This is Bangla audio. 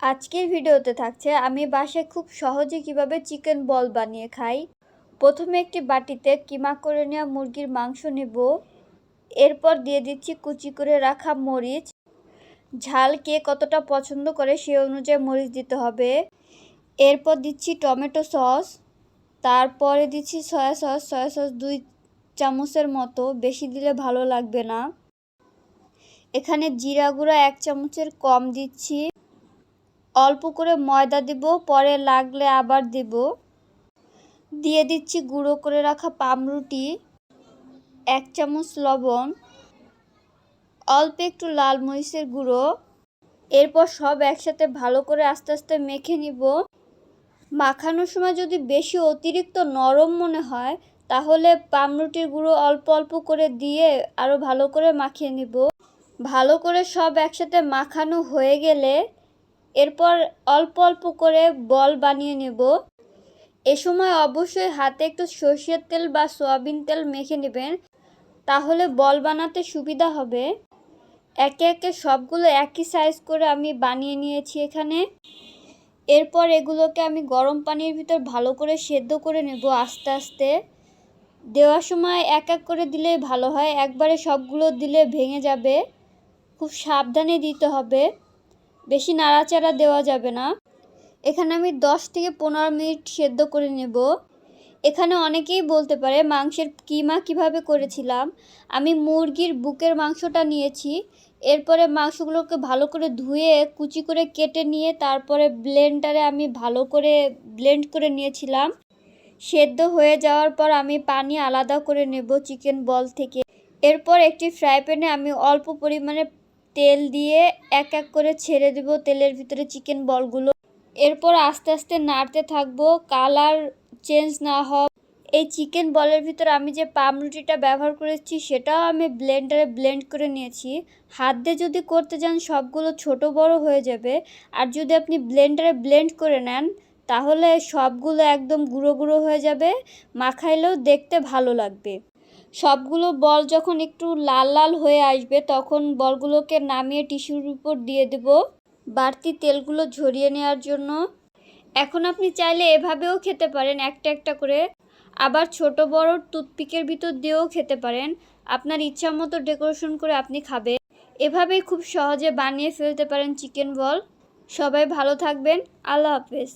আজকের ভিডিওতে থাকছে, আমি বাসায় খুব সহজে কীভাবে চিকেন বল বানিয়ে খাই। প্রথমে একটি বাটিতে কিমা করে নেওয়া মুরগির মাংস নেব। এরপর দিয়ে দিচ্ছি কুচি করে রাখা মরিচ। ঝাল কে কতটা পছন্দ করে সে অনুযায়ী মরিচ দিতে হবে। এরপর দিচ্ছি টমেটো সস। তারপরে দিচ্ছি সয়া সস। সয়া সস দুই চামচের মতো, বেশি দিলে ভালো লাগবে না। এখানে জিরা গুঁড়া এক চামচের কম দিচ্ছি। অল্প করে ময়দা দিব, পরে লাগলে আবার দিব। দিয়ে দিচ্ছি গুঁড়ো করে রাখা পামরুটি এক চামচ লবণ, অল্প একটু লাল মরিচের গুঁড়ো। এরপর সব একসাথে ভালো করে আস্তে আস্তে মেখে নিব। মাখানোর সময় যদি বেশি অতিরিক্ত নরম মনে হয়, তাহলে পামরুটির গুঁড়ো অল্প অল্প করে দিয়ে আরও ভালো করে মাখিয়ে নিব। ভালো করে সব একসাথে মাখানো হয়ে গেলে এরপর অল্প অল্প করে বল বানিয়ে নেব। এ সময় অবশ্যই হাতে একটু সর্ষের তেল বা সয়াবিন তেল মেখে নেবেন, তাহলে বল বানাতে সুবিধা হবে। একে একে সবগুলো একই সাইজ করে আমি বানিয়ে নিয়েছি এখানে। এরপর এগুলোকে আমি গরম পানির ভিতর ভালো করে সেদ্ধ করে নেব আস্তে আস্তে। দেওয়ার সময় এক এক করে দিলে ভালো হয়, একবারে সবগুলো দিলে ভেঙে যাবে। খুব সাবধানে দিতে হবে। বেশি নাড়াচাড়া দেওয়া যাবে না। এখানে আমি দশ থেকে পনেরো মিনিট সেদ্ধ করে নেব। এখানে অনেকেই বলতে পারে মাংসের কিমা কীভাবে করেছিলাম। আমি মুরগির বুকের মাংসটা নিয়েছি। এরপরে মাংসগুলোকে ভালো করে ধুয়ে, কুচি করে কেটে নিয়ে, তারপরে ব্লেন্ডারে আমি ভালো করে ব্লেন্ড করে নিয়েছিলাম। সেদ্ধ হয়ে যাওয়ার পর আমি পানি আলাদা করে নেব চিকেন বল থেকে। এরপর একটি ফ্রাই প্যানে আমি অল্প পরিমাণে তেল দিয়ে এক এক করে ছেড়ে দেব তেলের ভিতরে চিকেন বলগুলো। এরপর আস্তে আস্তে নাড়তে থাকব কালার চেঞ্জ না হওয়া এই চিকেন বলের ভিতর আমি যে পামরুটিটা ব্যবহার করেছি, সেটাও আমি ব্লেন্ডারে ব্লেন্ড করে নিয়েছি। হাত দিয়ে যদি করতে যান, সবগুলো ছোট বড় হয়ে যাবে। আর যদি আপনি ব্লেন্ডারে ব্লেন্ড করে নেন, তাহলে সবগুলো একদম গুঁড়ো গুঁড়ো হয়ে যাবে, মাখাইলেও দেখতে ভালো লাগবে। সবগুলো বল যখন একটু লাল লাল হয়ে আসবে, তখন বলগুলোকে নামিয়ে টিস্যুর উপর দিয়ে দেব। বাড়তি তেলগুলো ঝরিয়ে নেওয়ার জন্য। এখন আপনি চাইলে এভাবেও খেতে পারেন, একটা একটা করে। আবার ছোট বড় টুথপিকের ভিতর দিয়েও খেতে পারেন। আপনার ইচ্ছা মতো ডেকোরেশন করে আপনি খাবেন। এভাবেই খুব সহজে বানিয়ে ফেলতে পারেন চিকেন বল। সবাই ভালো থাকবেন। আল্লাহ হাফেজ।